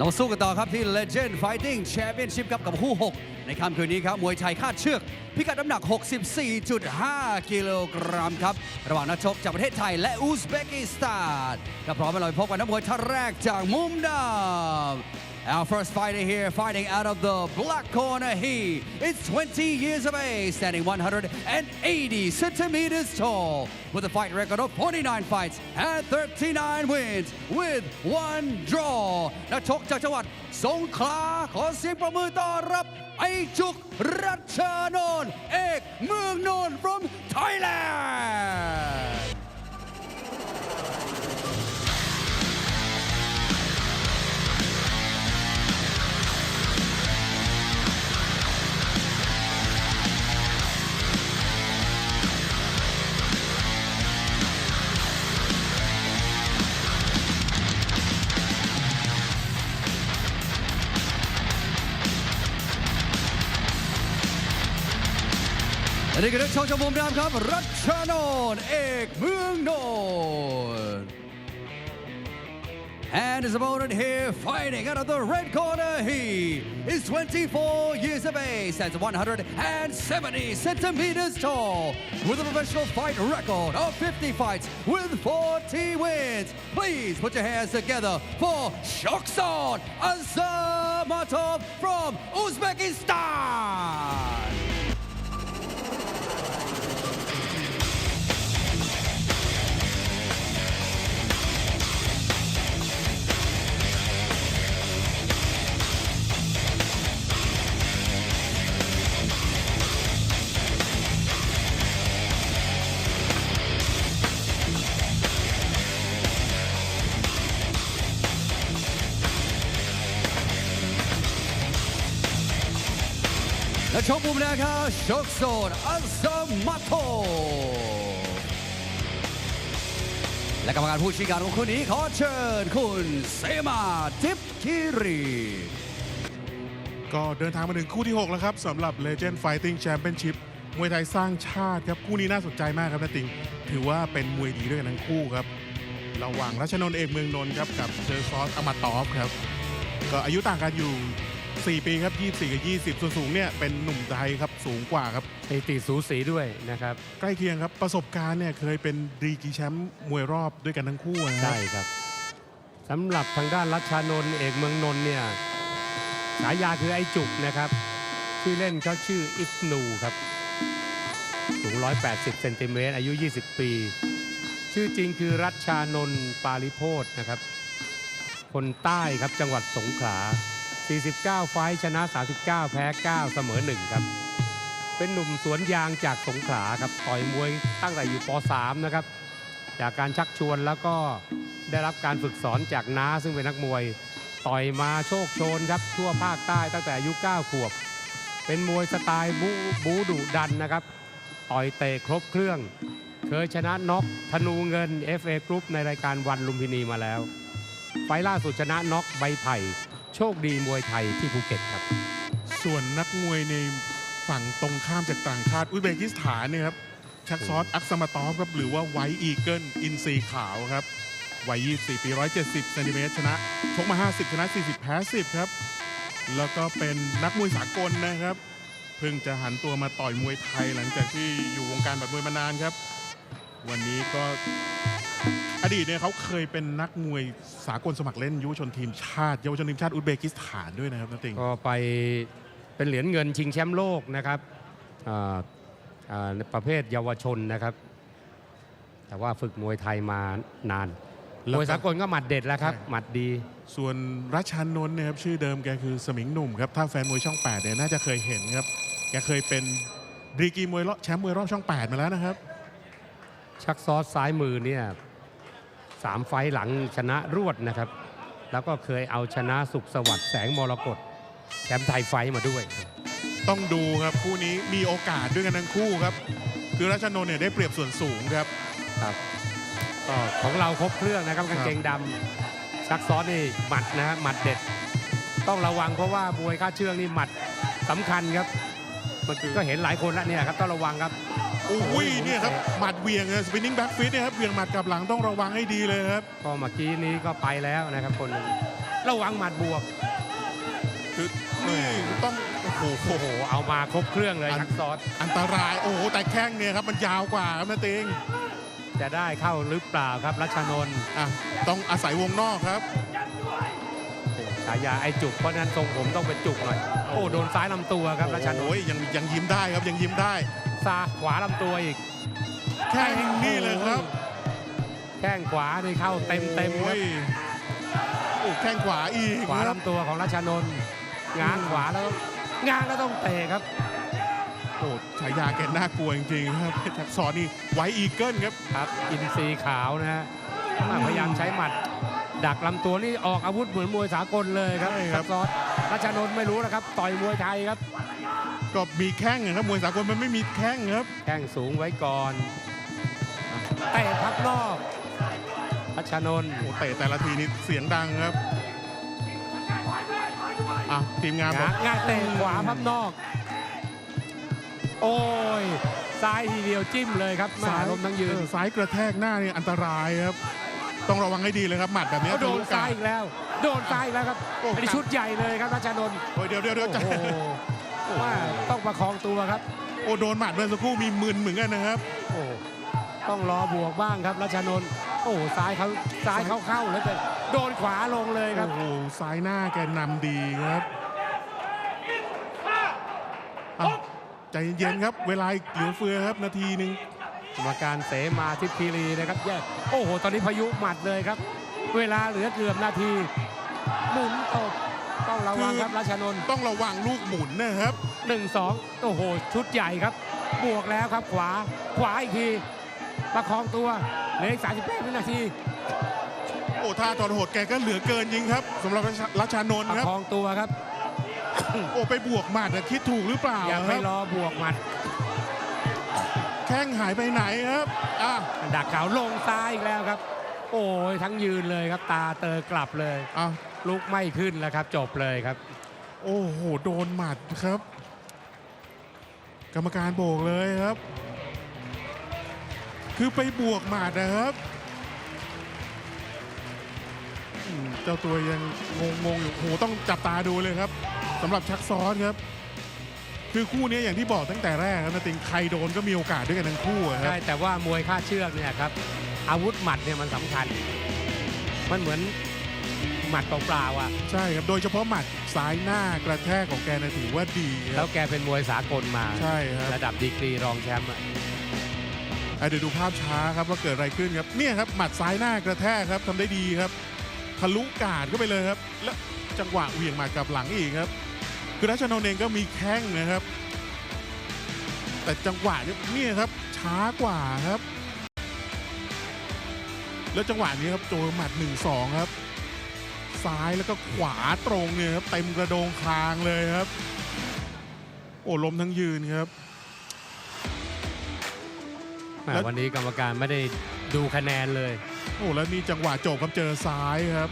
เราสู้กันต่อครับที่ Legend Fighting Championship ครับกับคู่ 6 ในค่ำคืนนี้ครับ มวยไทยคาดเชือก พิกัดน้ำหนัก 64.5 กิโลกรัมครับ ระหว่างนักชกจากประเทศไทยและอุซเบกิสถานถ้าพร้อมแล้วเราไปพบกับนักมวยท่านแรกจากมุมดำ Our first fighter here, fighting out of the black corner, he is 20 years of age, standing 180 centimeters tall, with a fight record of 49 fights and 39 wins, with one draw. นักชกจากจังหวัดสงขลาขอเสียงประมือต้อนรับ ไอจุกรัชชานนท์เอกเมืองนนท์ from Thailand. และนี่คือนักชกจากมุมดำครับ รัชชานนท์เอกเมืองนนท์ And his opponent here fighting out of the red corner, he is 24 years of age, stands 170 centimeters tall, with a professional fight record of 50 fights with 40 wins. Please put your hands together for Shoksan Azamatov from Uzbekistan. และชกมุมแดงครับชกโซนอัลซามาโตและกรรมการผู้ชี้การของคู่นี้ขอเชิญคุณเซมาทิพย์คิรีก็เดินทางมาถึงคู่ที่ 6 แล้วครับสำหรับ Legend Fighting Championship มวยไทยสร้างชาติครับ คู่นี้น่าสนใจมากครับนาติง ถือว่าเป็นมวยดีด้วยกันทั้งคู่ครับ ระหว่างรัชนนท์เอกเมืองนนท์ครับกับเชอร์ซอสอมาตอฟครับ ก็อายุต่างกันอยู่ 4 ปีครับ 24 กับ 20 ส่วนสูงเนี่ยเป็นหนุ่มไทยครับสูงกว่าครับ สถิติสูสีด้วยนะครับ ใกล้เคียงครับประสบการณ์เนี่ยเคยเป็นดีกรีแชมป์มวยรอบด้วยกันทั้งคู่นะครัใช่บครับสำหรับทางด้านรัชชานนท์เอกเมืองนนท์เนี่ยฉายาคือไอ้จุกนะครับชื่อเล่นเขาชื่ออิฟนูครับสูง 180เซนติเมตรอายุ 20 ปี ชื่อจริงคือรัชชานนท์ปาลิโพธนะครับ คนใต้ครับจังหวัดสงขลา 49 ไฟชนะ 39 แพ้ 9 เสมอ 1 ครับ เป็นหนุ่มสวนยางจากสงขลาครับต่อยมวยตั้งแต่อยู่ป .3 นะครับ จากการชักชวนแล้วก็ได้รับการฝึกสอนจากน้าซึ่งเป็นนักมวย ต่อยมาโชคโชนครับทั่วภาคใต้ตั้งแต่อายุ 9 ขวบ เป็นมวยสไตล์บูบูดุดันนะครับ ต่อยเตะครบเครื่อง เคยชนะน็อกธนูเงิน FA Group ในรายการวันลุมพินีมาแล้ว ไฟล่าสุดชนะน็อกใบไผ่ ชคดีมวยไทยที่ภูเก็ตครับ ส่วนนักมวยในฝั่งตรงข้ามจากต่างชาติอุซเบกิสถานเนี่ยครับชักซอสอักษมาตอฟครับหรือว่าไวท์อีเกิลอินซีขาวครับวัย 24 ปี 170เซนติเมตรชนะชกมา 50 ชนะ 40 แพ้ 10 ครับ แล้วก็เป็นนักมวยสากลนะครับ เพิ่งจะหันตัวมาต่อยมวยไทยหลังจากที่อยู่วงการบัดมวยมานานครับ วันนี้ก็ อดีตเนี่ยเขาเคยเป็นนักมวยสากลสมัครเล่นเยาวชนทีมชาติเยาวชนทีมชาติอุซเบกิสถานด้วยนะครับนาติงก็ไปเป็นเหรียญเงินชิงแชมป์โลกนะครับอ่าอ่าในประเภทเยาวชนนะครับ แต่ว่าฝึกมวยไทยมานานแล้วมก็วยสากลก็หมัดเด็ดแล้วครับใช่หมัดดี ส่วนรัชชานนท์เนะครับชื่อเดิมแกคือสมิงหนุ่มครับถ้าแฟนมวยช่อง8เนี่ยน่าจะเคยเห็นครับแกเคยเป็นดีกรีมวยรอบแชมป์มวยรอบช่อง 8 มาแล้วนะครับ ชักซอสซ้ายมือเนี่ย สามไฟต์หลังชนะรวดนะครับ แล้วก็เคยเอาชนะสุขสวัสดิ์แสงมรกตแชมป์ไทยไฟต์มาด้วย ต้องดูครับคู่นี้มีโอกาสด้วยกันทั้งคู่ครับ คือรัชชานนท์เนี่ยได้เปรียบส่วนสูงครับครับก็ของเราครบเครื่องนะครับกางเกงดำชักซอสนี่หมัดนะฮะหมัดเด็ด ต้องระวังเพราะว่ามวยค่าเชือกนี่หมัดสำคัญครับมันก็เห็นหลายคนแล้วเนี่ยครับต้องระวังครับโอ้ยเนี่ยครับหมัดเหวียงสปินนิ่งแบ็กฟิตเนี่ยครับเหวียงหมัดกลับหลังต้องระวังให้ดีเลยครับก็เมื่อกี้นี้ก็ไปแล้วนะครับคนหนึ่งระวังหมัดบวกคือนี่ต้องโอ้โหโอ้โหเอามาครบเครื่องเลยอันชักซอสอันตรายโอ้โหแต่แข้งเนี่ยครับมันยาวกว่าครับนาติงจะได้เข้าหรือเปล่าครับรัชนนท์อะต้องอาศัยวงนอกครับฉายาไอจุกเพราะฉะนั้นทรงผมต้องเป็นจุกหน่อยโอ้โดนซ้ายลำตัวครับรัชนนโอ้ยท์ยังยังยิ้มได้ครับยังยิ้มได้ ซ้ายขวาลำตัวอีก แข้งนี่เลยครับ แข้งขวานี่เข้าเต็มเต็มๆคโอ้รับยโอ้แข้งขวาอีกขวาครับลำตัวของรัชนนท์ง้างขวาแล้วง้างแล้วต้องเตะครับโอ้ฉายาแกน่ากลัวจริงๆครับชักซอนนี่ไวอีเกิลครับครับ อินซีขาวนะฮะพยายามใช้หมัด ดักลำตัวนี่ออกอาวุธเหมือนมวยสากลเลยครับใช่ครับซับซ้อนรัชนนท์ไม่รู้นะครับ ต่อยมวยไทยครับ ก็มีแข้งอะครับมวยสากลมันไม่มีแข้งครับ แข้งสูงไว้ก่อนเตะพับนอกรัชนนท์โอ้เตะแต่ละทีนี่เสียงดังครับอะทีมงานบงาอกง่ายเตะขวาพับนอก โอ้ยซ้ายทีเดียวจิ้มเลยครับแม่ลมทั้งยืนเออซ้ายกระแทกหน้านี่อันตรายครับ ต้องระวังให้ดีเลยครับหมัดแบบนี้เขาโดนทะลุกซ้ายอีกแล้ว โดนซ้ายอีกแล้วครับโอ้อันนี้ชุดใหญ่เลยครับรัชนนท์โอ้ยเดี๋ยวเดี๋ยวเดี๋ยวโอ้โห ว่าต้องประคองตัวครับ โอ้โดนหมัดเมื่อสักครู่มีมึนเหมือนกันนะครับ โอ้ต้องรอบวกบ้างครับรัชนนท์โอ้ซ้ายเขาซ้ายเขาเข้าแล้วแต่โดนขวาลงเลยครับ โอ้โหซ้ายหน้าแกนำดีครับอะใจเย็นๆครับ เวลาอีกเหลือเฟือครับนาทีหนึ่งกรรมการเสมาทิพย์คีรีนะครับแยกโอ้โห ตอนนี้พายุหมัดเลยครับ เวลาเหลือเกือบนาทีหมุนตบ ต้องระวังครับราชนนท์ต้องระวังลูกหมุนนะครับหนึ่งสองโอ้โห ชุดใหญ่ครับ บวกแล้วครับขวาขวาอีกที ประคองตัวเหลืออีก38วินาทีโอ้ท่าตอนโหดแกก็เหลือเกินจริงครับสำหรับรัชานนท์ประครับคองตัวครับ โอ้ไปบวกหมัดอะคิดถูกหรือเปล่าอย่าคไปรับรอบวกหมัดแข้งหายไปไหนครับอะดักขาวลงซ้ายอีกแล้วครับ โอ้ยทั้งยืนเลยครับตาเตอกลับเลย อะ ลุกไม่ขึ้นแล้วครับ จบเลยครับ โอ้โห โดนหมัดครับ กรรมการโบกเลยครับ คือไปบวกหมัดนะครับอืมเจ้าตัวยังงงๆอยู่โอ้โหต้องจับตาดูเลยครับสำหรับชักซ้อนครับ คือคู่นี้อย่างที่บอกตั้งแต่แรกครับนาติงใครโดนก็มีโอกาสด้วยกันทั้งคู่อะครับ ใช่ แต่ว่ามวยค่าเชือกเนี่ยครับ อาวุธหมัดเนี่ยมันสำคัญ มันเหมือน หมัดเปล่าๆอะ ใช่ครับ โดยเฉพาะหมัดซ้ายหน้ากระแทกของแกนะถือว่าดีคแล้รัวบแกเป็นมวยสากลมา ใช่ครับ ระดับดีกรีรองแชมป์อะอะเดี๋ยวดูภาพช้าครับว่าเกิดอะไรขึ้นครับเนี่ยครับหมัดซ้ายหน้ากระแทกครับทำได้ดีครับทะลุกาดเข้าไปเลยครับ แล้วจังหวะเหวี่ยงหมัดกลับหลังอีกครับ คือรัชนนท์เองก็มีแข้งนะครับ แต่จังหวะเนี่ยเนี่ยครับช้ากว่าครับ แล้วจังหวะนี้ครับโจหมัด1นสองครับ ซ้ายแล้วก็ขวาตรงเนี่ยครับเต็มกระโดงคางเลยครับ โอ้ลมทั้งยืนครับแหม่แล้ว วันนี้กรรมการไม่ได้ดูคะแนนเลย โอ้แล้วนี่จังหวะจบครับเจอซ้ายครับ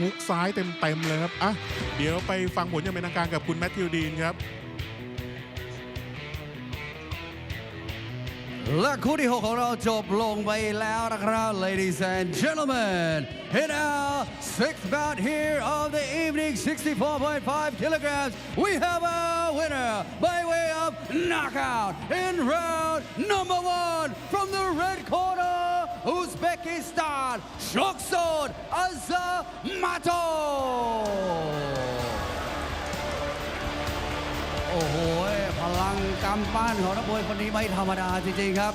ฮุกซ้ายเต็มๆเลยครับอะเดี๋ยวไปฟังผลอย่างเป็นทางการกับคุณแมทธิวดีนครับ และคู่ที่ 6 ของเราจบลงไปแล้วนะครับ ladies and gentlemen in our sixth bout here of the evening 64.5 kilograms we have a winner by way of knockout in round number one from the red corner Uzbekistan Shoksod Azamatov โอ้โห พลังกำปั้นของนักมวยคนนี้ไม่ธรรมดาจริงๆครับ